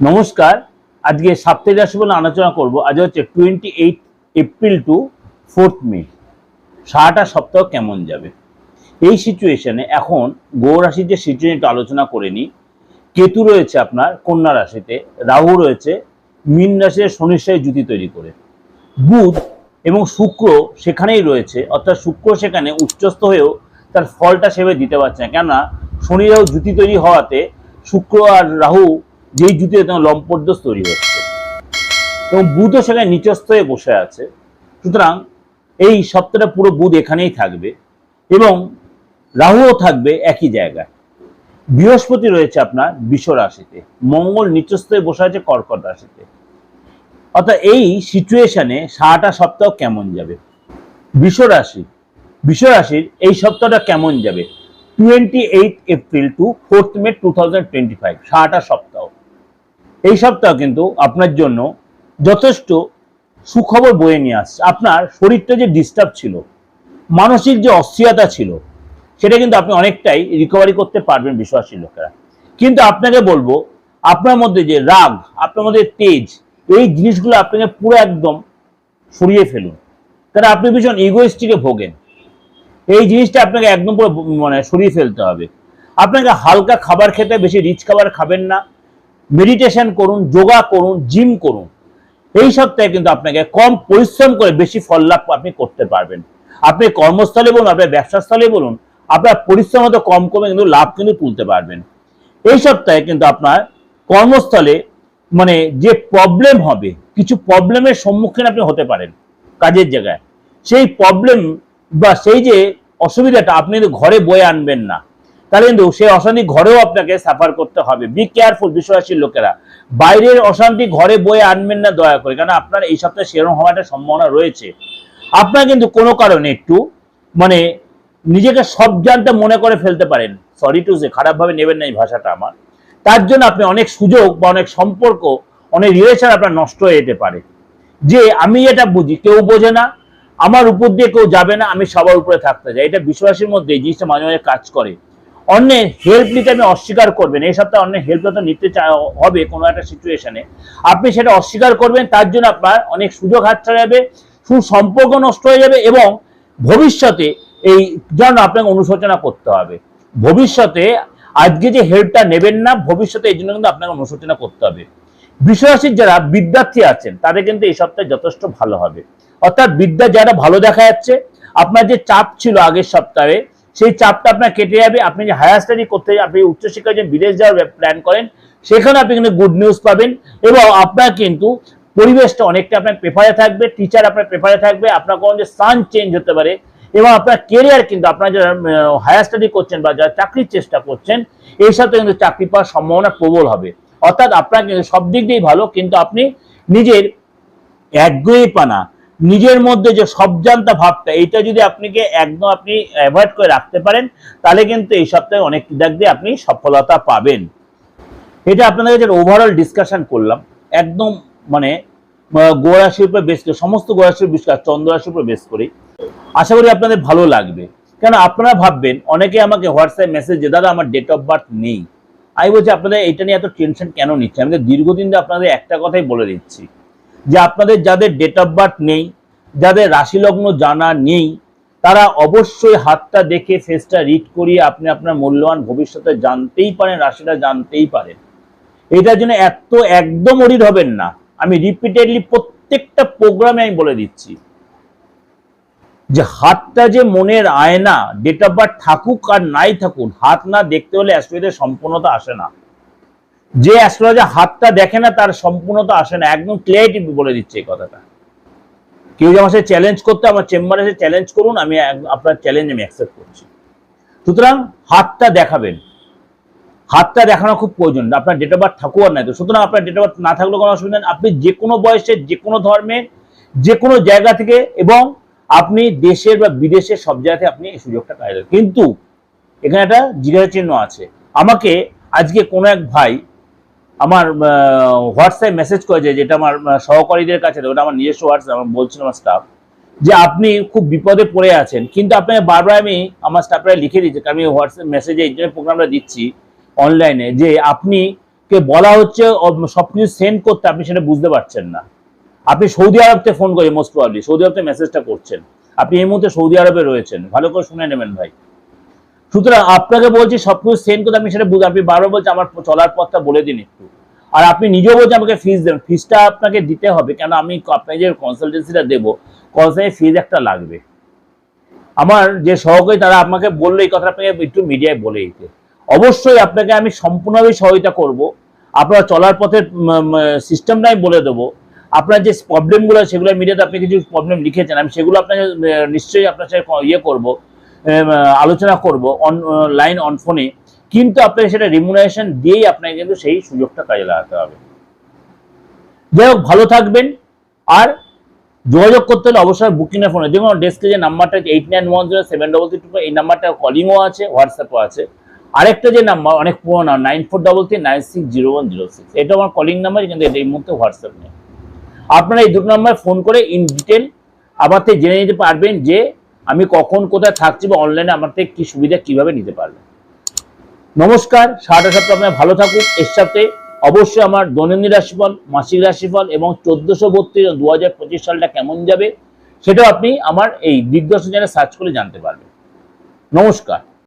নমস্কার। আজকে সাপ্তাহিক রাশি বলে আলোচনা করব। আজ হচ্ছে twenty eight April to fourth May সারাটা সপ্তাহ কেমন যাবে? এই সিচুয়েশনে এখন গৌ রাশির যে সিচুয়েশন একটু আলোচনা করে নিই, কেতু রয়েছে আপনার কন্যা রাশিতে, রাহু রয়েছে, মীন রাশিতে শনির জুতি তৈরি করে। বুধ এবং শুক্র সেখানেই রয়েছে, অর্থাৎ শুক্র সেখানে উচ্চস্থ হয়েও তার ফলটা সেভাবে দিতে পারছে না। কেননা শনি রাহু জুতি তৈরি হওয়াতে শুক্র আর রাহু যেই জুতিতে তোমার লম্পটদোষ তৈরি হচ্ছে। এবং বুধও সেখানে নিচস্থ হয়ে বসে আছে। সুতরাং এই সপ্তাহটা পুরো বুধ এখানেই থাকবে এবং রাহুও থাকবে একই জায়গায়। বৃহস্পতি রয়েছে আপনার বিষ রাশিতে। মঙ্গল নিচস্থ হয়ে বসে আছে কর্কট রাশিতে। অর্থাৎ এই সিচুয়েশনে সারাটা সপ্তাহ কেমন যাবে? বিষ রাশি। বিষ রাশির এই সপ্তাহটা কেমন যাবে? Twenty eight April to fourth May two thousand twenty five সারাটা সপ্তাহ। এই সপ্তাহ কিন্তু আপনার জন্য যথেষ্ট সুখবর বয়ে নিয়ে আসছে। আপনার শরীরটা যে ডিস্টার্ব ছিল, মানসিক যে অস্থিরতা ছিল, সেটা কিন্তু আপনি অনেকটাই রিকভারি করতে পারবেন বিশ্বাসী লোকেরা। কিন্তু আপনাকে বলব, আপনার মধ্যে যে রাগ, আপনার মধ্যে তেজ, এই জিনিসগুলো আপনাকে পুরো একদম সরিয়ে ফেলুন। কারণ আপনি ভীষণ ইগোইস্টিকে ভোগেন। এই জিনিসটা আপনাকে একদম পুরো মানে সরিয়ে ফেলতে হবে। আপনাকে হালকা খাবার খেতে, বেশি রিচ খাবার খাবেন না। মেডিটেশন করুন যোগা করুন জিম করুন, এই সপ্তাহে কিন্তু আপনাকে কম পরিশ্রম করে বেশি ফল লাভ আপনি করতে পারবেন। আপনি কর্মস্থলে বলুন, আপনার ব্যবসাস্থলে বলুন, আপনার পরিশ্রম হয়তো কম কমে কিন্তু লাভ কিন্তু তুলতে পারবেন। এই সপ্তাহে কিন্তু আপনার কর্মস্থলে মানে যে প্রবলেম হবে, কিছু প্রবলেমের সম্মুখীন আপনি হতে পারেন কাজের জায়গায়। সেই প্রবলেম বা সেই যে অসুবিধাটা আপনি ঘরে বয়ে আনবেন না। তাহলে কিন্তু সেই অশান্তি ঘরেও আপনাকে সাফার করতে হবে। বি কেয়ারফুল বিশ্বাসীর লোকেরা। বাইরের অশান্তি ঘরে বয়ে আনবেন না দয়া করে কারণ আপনার এই সপ্তাহে সেরকম হওয়ার একটা সম্ভাবনা রয়েছে। আপনার কিন্তু কোনো কারণে একটু মানে নিজেকে সব জানতে মনে করে ফেলতে পারেন। সরি টু সে খারাপভাবে নেবেন না এই ভাষাটা আমার। তার জন্য আপনি অনেক সুযোগ বা অনেক সম্পর্ক, অনেক রিলেশন আপনার নষ্ট হয়ে যেতে পারে। যে আমি এটা বুঝি, কেউ বোঝে না, আমার উপর দিয়ে কেউ যাবে না, আমি সবার উপরে থাকতে চাই। এটা বিশ্বাসের মধ্যে এই জিনিসটা মাঝে মাঝে কাজ করে। অন্যের হেল্প নিতে আপনি অস্বীকার করবেন। এই সপ্তাহে অন্যের হেল্প তো নিতে হবে কোনো একটা সিচুয়েশনে আপনি সেটা অস্বীকার করবেন, তার জন্য আপনার অনেক সুযোগ হাতছাড়া যাবে, সুসম্পর্ক নষ্ট হয়ে যাবে এবং ভবিষ্যতে এই জন্য আপনাকে অনুশোচনা করতে হবে। ভবিষ্যতে আজকে যে হেল্পটা নেবেন না, ভবিষ্যতে এই জন্য কিন্তু আপনাকে অনুশোচনা করতে হবে। বিশ্বরাশির যারা বিদ্যার্থী আছেন, তাদের কিন্তু এই সপ্তাহে যথেষ্ট ভালো হবে। অর্থাৎ বিদ্যা যারা ভালো দেখা যাচ্ছে, আপনার যে চাপ ছিল আগের সপ্তাহে সেই চাপটা আপনার কেটে যাবে। আপনি যে হায়ার স্টাডি করতে আপনি উচ্চশিক্ষার যে বিদেশ যাওয়ার প্ল্যান করেন, সেখানে আপনি কিন্তু গুড নিউজ পাবেন এবং আপনার কিন্তু পরিবেশটা অনেকটা আপনার প্রেফারে থাকবে টিচার আপনার প্রেফারে থাকবে, আপনার কোনো যে সান চেঞ্জ হতে পারে এবং আপনার কেরিয়ার কিন্তু আপনার যারা হায়ার স্টাডি করছেন বা যারা চাকরির চেষ্টা করছেন এই সাথে কিন্তু চাকরি পাওয়ার সম্ভাবনা প্রবল হবে। অর্থাৎ আপনার কিন্তু সব দিক দিয়েই ভালো, কিন্তু আপনি নিজের একগুঁয়েপনা নিজের মধ্যে যে সবজান্তা ভাবটা এটা যদি আপনাকে একদম আপনি অ্যাভয়েড করে রাখতে পারেন তাহলে কিন্তু এই সপ্তাহে অনেক দিক দিয়ে আপনি সফলতা পাবেন। এটা আপনাদের কাছে ওভারঅল ডিসকাশন করলাম। একদম মানে আহ, গোরাশির উপর বেস করে সমস্ত গোরাশির বিশ্বাস চন্দ্র রাশির উপর বেস করি। আশা করি আপনাদের ভালো লাগবে। কেন আপনারা ভাববেন অনেকে আমাকে হোয়াটসঅ্যাপ মেসেজ যে দাদা আমার ডেট অফ বার্থ নেই। আমি বলছি আপনাদের এটা নিয়ে এত টেনশন কেন নিচ্ছে আমি দীর্ঘদিন ধরে আপনাদের একটা কথাই বলে দিচ্ছি। যে আপনাদের যাদের ডেট অফ বার্থ নেই, যাদের রাশি লগ্ন জানা নেই, তারা অবশ্যই হাতটা দেখে ফেসটা রিড করিয়ে আপনি আপনার মূল্যবান ভবিষ্যতে জানতেই পারেন, রাশিটা জানতেই পারেন। এটার জন্য এত একদম অরিড হবেন না। আমি রিপিটেডলি প্রত্যেকটা প্রোগ্রামে আমি বলে দিচ্ছি। যে হাতটা যে মনের আয়না ডেট অফ বার্থ থাকুক আর নাই থাকুক, হাত না দেখতে হলে অ্যাস্ট্রোলজির সম্পূর্ণতা আসে না। যে অ্যাস্ট্রোলজার হাতটা দেখে না, তার সম্পূর্ণতা আসে না। একদম ক্লিয়ারিটি বলে দিচ্ছে এই কথাটা। কেউ যে আমার সাথে চ্যালেঞ্জ করতে, আমার চেম্বারে এসে চ্যালেঞ্জ করুন, আমি আপনার চ্যালেঞ্জ আমি অ্যাকসেপ্ট করছি। সুতরাং হাতটা দেখাবেন। হাতটা দেখানো খুব প্রয়োজন। আপনার ডেট অফ বার্থ আর নাই তো। সুতরাং আপনার ডেট অফ বার্থ না থাকলেও কোনো অসুবিধা নেই। আপনি যে কোনো বয়সে, যে কোনো ধর্মে, যে কোনো জায়গা থেকে এবং আপনি দেশের বা বিদেশের সব জায়গাতে আপনি এই সুযোগটা পাই। কিন্তু এখানে একটা জিজ্ঞাসা চিহ্ন আছে। আমাকে আজকে কোনো এক ভাই আমার হোয়াটসঅ্যাপ মেসেজ করেছে যেটা আমার সহকারীদের কাছে, ওটা আমার নিজস্ব হোয়াটসঅ্যাপ, আমার বলছিল আমার স্টাফ যে আপনি খুব বিপদে পড়ে আছেন। কিন্তু আপনাকে বারবার আমি আমার স্টাফরা লিখে দিচ্ছি আমি হোয়াটসঅ্যাপ মেসেজে এই জন্য প্রোগ্রামটা দিচ্ছি অনলাইনে যে আপনি কে বলা হচ্ছে সব কিছু সেন্ড করতে আপনি সেটা বুঝতে পারছেন না। আপনি সৌদি আরবতে ফোন করেন মোস্ট প্রবাবলি সৌদি আরব থেকে মেসেজটা করছেন। আপনি এই মুহূর্তে সৌদি আরবে রয়েছেন। ভালো করে শুনে নেবেন ভাই। সুতরাং আপনাকে বলছি সবকিছু সেন্ড করতে আমি সেটা বুঝ আপনি বারবার বলছেন আমার চলার পথটা বলে দিন একটু। আর আপনি নিজেও বলছেন আমাকে ফিস দেন ফিসটা আপনাকে দিতে হবে, কেন আমি আপনাকে যে কনসালটেন্সিটা দেবো কনসালটেন্সি ফিজ একটা লাগবে। আমার যে সহকারী, তারা আপনাকে বলল এই কথা আপনাকে একটু মিডিয়ায় বলে দিতে। অবশ্যই আপনাকে আমি সম্পূর্ণভাবে সহায়তা করব। আপনার চলার পথের সিস্টেমটা আমি বলে দেবো। আপনার যে প্রবলেমগুলো সেগুলো মিডিয়াতে আপনি কিছু প্রবলেম লিখেছেন, আমি সেগুলো আপনাকে নিশ্চয়ই আপনার সাথে ইয়ে করব। আলোচনা করব অন লাইন অন ফোনে কিন্তু আপনাকে সেটা রিমুনারেশন দিয়েই আপনাকে কিন্তু সেই সুযোগটা কাজে লাগাতে হবে। যাই হোক, ভালো থাকবেন। আর যোগাযোগ করতে হলে অবশ্যই বুকিং এর ফোনে দেখুন ডেস্কে যে নাম্বারটা eight nine one zero seven double three two এই নাম্বারটা কলিংও আছে হোয়াটসঅ্যাপও আছে। আরেকটা যে নাম্বার অনেক পুরোনো nine four double three nine six zero one zero six এটা আমার কলিং নাম্বার কিন্তু এটা এই মুহূর্তে হোয়াটসঅ্যাপ নেই। আপনারা এই দুটো নাম্বার ফোন করে ইন ডিটেল থেকে জেনে নিতে পারবেন যে আমি কখন কোথায় থাকছি বা অনলাইনে আমার থেকে কী সুবিধা কীভাবে নিতে পারবে। নমস্কার সারাটা সপ্তাহ আপনার ভালো থাকুক এর সাথে অবশ্যই আমার দৈনন্দিন রাশিফল, মাসিক রাশিফল এবং চোদ্দোশো বত্রিশ দু হাজার পঁচিশ সালটা কেমন যাবে, সেটাও আপনি আমার এই দিগ্দর্শন জানে সার্চ করে জানতে পারবেন। নমস্কার।